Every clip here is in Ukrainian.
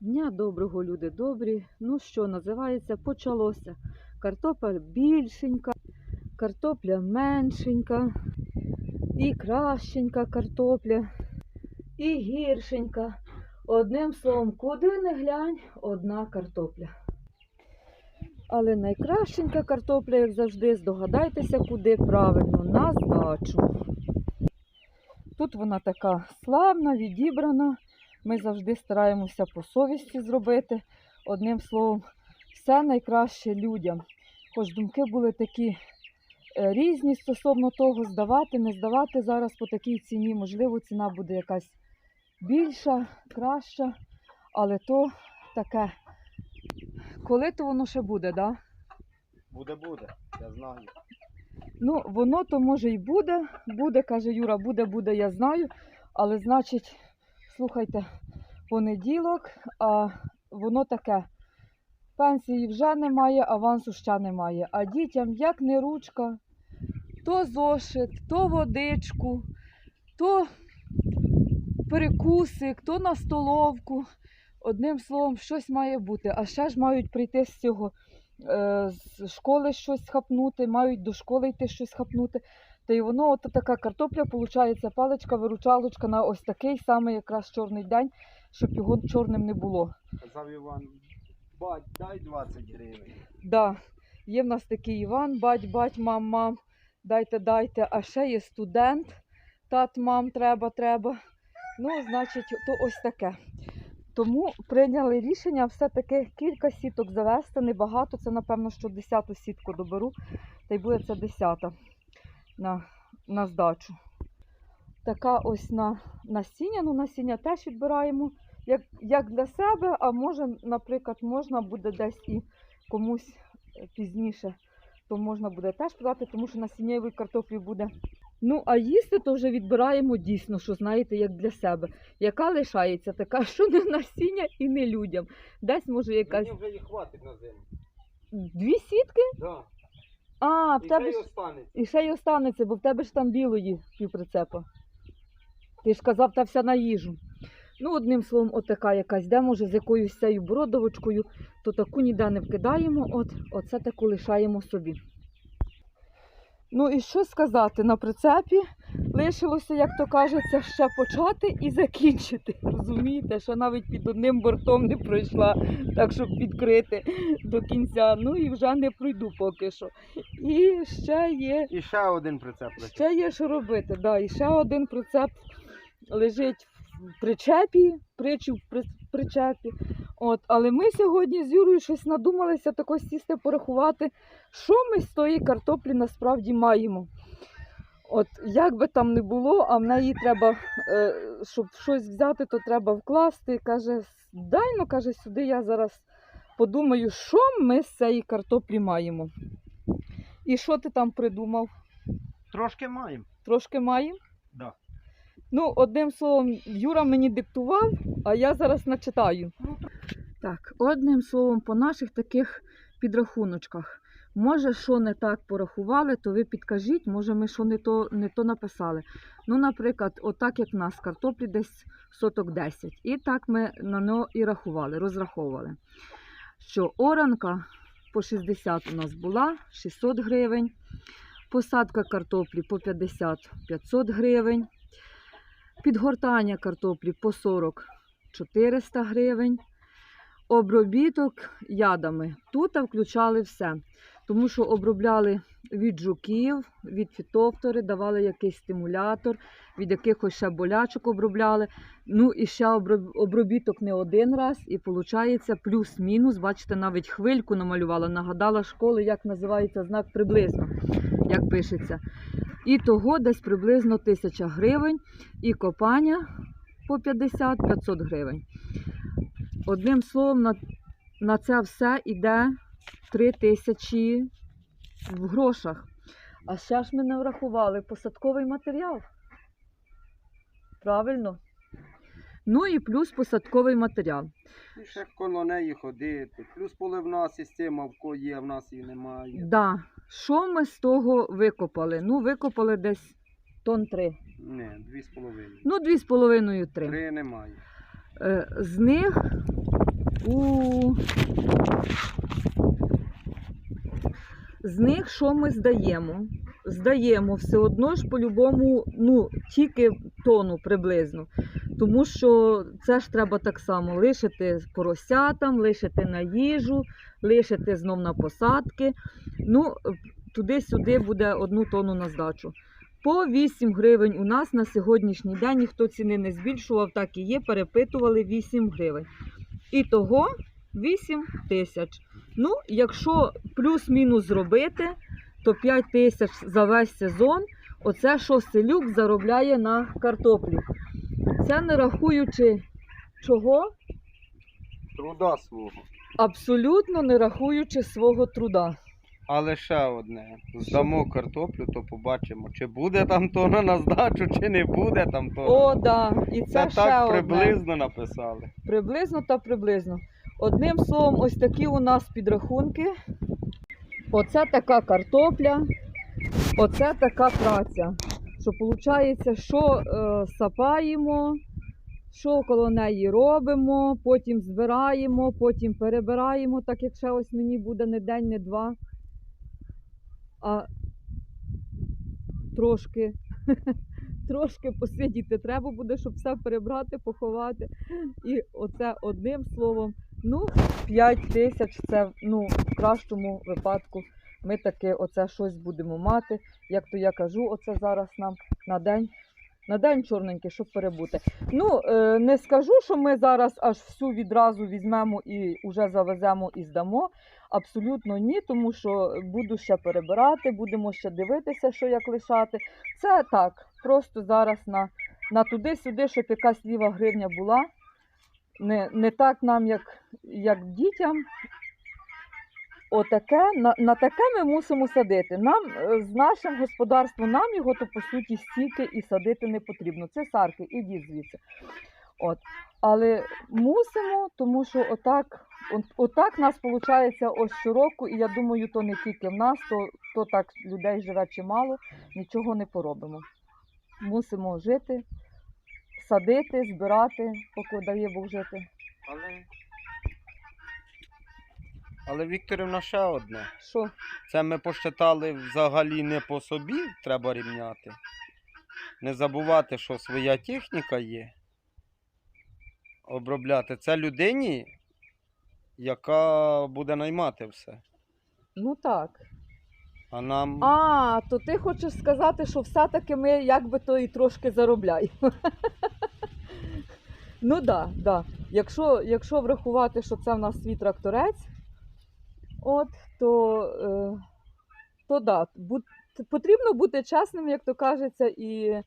Дня доброго, люди добрі. Ну що, називається, почалося. Картопля більшенька, картопля меншенька, і кращенька картопля, і гіршенька. Одним словом, куди не глянь, одна картопля. Але найкращенька картопля, як завжди, здогадайтеся, куди правильно, на здачу. Тут вона така славна, відібрана. Ми завжди стараємося по совісті зробити. Одним словом, все найкраще людям. Хоч думки були такі е, різні стосовно того, здавати, не здавати зараз по такій ціні. Можливо, ціна буде якась більша, краща, але то таке. Коли то воно ще буде, да? Буде, буде, я знаю. Ну, воно то може і буде. Буде, каже Юра, буде, буде, я знаю. Але значить, слухайте, понеділок, а воно таке. Пенсії вже немає, авансу ще немає. А дітям як не ручка, то зошит, то водичку, то перекусик, то на столовку. Одним словом, щось має бути. А ще ж мають прийти з цього е, з школи щось хапнути, мають до школи йти щось хапнути. Та й воно, от така картопля, виходить, паличка, виручалочка на ось такий самий якраз чорний день, щоб його чорним не було. Казав Іван, бать, дай 20 гривень. Да, є в нас такий Іван, бать, бать, мам, мам, дайте, дайте. А ще є студент, тат, мам, треба, треба. Ну, значить, то ось таке. Тому прийняли рішення все-таки кілька сіток завести, небагато. Це, напевно, що десяту сітку доберу, та й буде це десята на, на здачу. Така ось на насіння. Ну, насіння теж відбираємо як, як для себе, а може, наприклад, можна буде десь і комусь е, пізніше, то можна буде теж подати, тому що насіннєвої картоплі буде. Ну, а їсти то вже відбираємо дійсно, що знаєте, як для себе. Яка лишається, така, що не насіння і не людям. Десь може якась Мені вже їх хватить на зиму. дві сітки. Да. А, в І тебе хай ж останеться. і ще й останеться, бо в тебе ж там білої півприцепа. Ти ж казав, та вся на їжу. Ну, одним словом, отака якась, де може з якоюсь цією бродовочкою, то таку ніде не вкидаємо, от, оце таку лишаємо собі. Ну і що сказати, на прицепі лишилося, як то кажеться, ще почати і закінчити. Розумієте, що навіть під одним бортом не пройшла, так щоб підкрити до кінця. Ну і вже не пройду поки що. І ще є І ще один прицеп летить. Ще є що робити, да. І ще один прицеп лежить в причепі, причіп в причепі. От. Але ми сьогодні з Юрою щось надумалися тако сісти порахувати, що ми з тої картоплі насправді маємо. От як би там не було, а в неї треба, е, щоб щось взяти, то треба вкласти. Каже, дай ну, каже, сюди я зараз подумаю, що ми з цієї картоплі маємо. І що ти там придумав? Трошки маємо. Трошки маємо? Да. Ну, одним словом, Юра мені диктував, а я зараз начитаю. Так, одним словом, по наших таких підрахуночках. Може, що не так порахували, то ви підкажіть, може, ми що не то, не то написали. Ну, наприклад, отак як в нас картоплі десь соток 10. І так ми на нього і рахували, розраховували. Що оранка по 60 у нас була 600 гривень, посадка картоплі по 50 500 гривень, підгортання картоплі по 40 400 гривень. Обробіток ядами. Тут включали все. Тому що обробляли від жуків, від фітофтори, давали якийсь стимулятор, від якихось ще болячок обробляли. Ну і ще обробіток не один раз, і виходить плюс-мінус. Бачите, навіть хвильку намалювала, нагадала школи, як називається знак приблизно, як пишеться. І того десь приблизно 1000 гривень, і копання по 50-500 гривень. Одним словом, на, на це все йде 3 тисячі в грошах. А ще ж ми не врахували посадковий матеріал. Правильно? Ну і плюс посадковий матеріал. І ще коло неї ходити. Плюс поливна система в кого є, в нас її немає. Да. Що ми з того викопали? Ну, викопали десь тон 3. Не, дві з половиною. Ну, 2,5-3. Три немає. Е, З них У. З них що ми здаємо? Здаємо все одно ж по-любому, ну, тільки тонну приблизно. Тому що це ж треба так само лишити поросятам, лишити на їжу, лишити знов на посадки. Ну, туди-сюди буде одну тонну на здачу. По 8 гривень у нас на сьогоднішній день ніхто ціни не збільшував, так і є, перепитували 8 гривень. І того 8 тисяч. Ну, якщо плюс-мінус зробити, то 5 тисяч за весь сезон. Оце що селюк заробляє на картоплі. Це не рахуючи чого, Труда свого. абсолютно не рахуючи свого труда. Але ще одне. Здамо картоплю, то побачимо, чи буде там тона на здачу, чи не буде там тона. О, да. І це, Це ще так одне. приблизно написали. Приблизно та приблизно. Одним словом, ось такі у нас підрахунки. Оце така картопля, оце така праця. Що виходить, що е, сапаємо, що коло неї робимо, потім збираємо, потім перебираємо, так як ще ось мені буде не день, не два. А трошки, трошки посидіти треба буде, щоб все перебрати, поховати. І оце одним словом, ну, 5 тисяч це ну, в кращому випадку. Ми таки оце щось будемо мати. Як то я кажу, оце зараз нам на день. На день чорненький, щоб перебути. Ну, е, не скажу, що ми зараз аж всю відразу візьмемо і вже завеземо і здамо. Абсолютно ні, тому що буду ще перебирати, будемо ще дивитися, що як лишати. Це так, просто зараз на, на туди-сюди, щоб якась ліва гривня була. Не, не так нам, як, як дітям. Отаке, на, на таке ми мусимо садити. Нам е, з нашим господарством, нам його то по суті стільки і садити не потрібно. Це сарки, ідіть звідси. От. Але мусимо, тому що отак, от, отак нас виходить ось щороку, і я думаю, то не тільки в нас, то, то так людей живе чимало, нічого не поробимо. Мусимо жити, садити, збирати, поки дає Бог жити. Але. Але Вікторівна ще одне. Що? Це ми посчитали взагалі не по собі треба рівняти. Не забувати, що своя техніка є. Обробляти. Це людині, яка буде наймати все. Ну так. А нам. А, то ти хочеш сказати, що все-таки ми якби то і трошки заробляємо. ну так, да, да. якщо, якщо врахувати, що це в нас свій тракторець, от, то, е, то да, бу- потрібно бути чесним, як то кажеться, і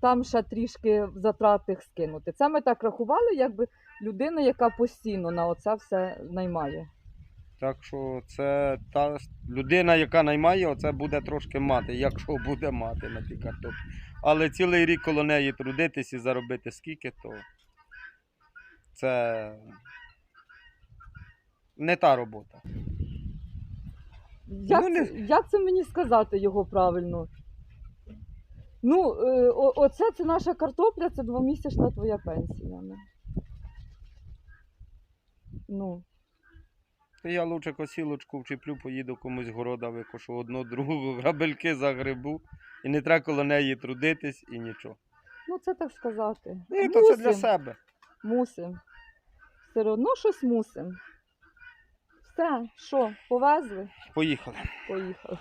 там ще трішки затрат тих скинути. Це ми так рахували, якби людина, яка постійно на оце все наймає. Так що це та людина, яка наймає, оце буде трошки мати, якщо буде мати на тій картоплі. Але цілий рік коло неї трудитись і заробити скільки, то це не та робота. Як, Ну, не- це- як це мені сказати його правильно? Ну, е, о- оце це наша картопля, це двомісячна твоя пенсія. ну. Ну, я лучше косілочку вчеплю, поїду комусь города викошу одну, другу, грабельки загребу. І не треба коло неї трудитись і нічого. ну це так сказати. Ні, то це для себе. Мусим. Все одно щось мусимо. Все, що, повезли? Поїхали. Поїхали.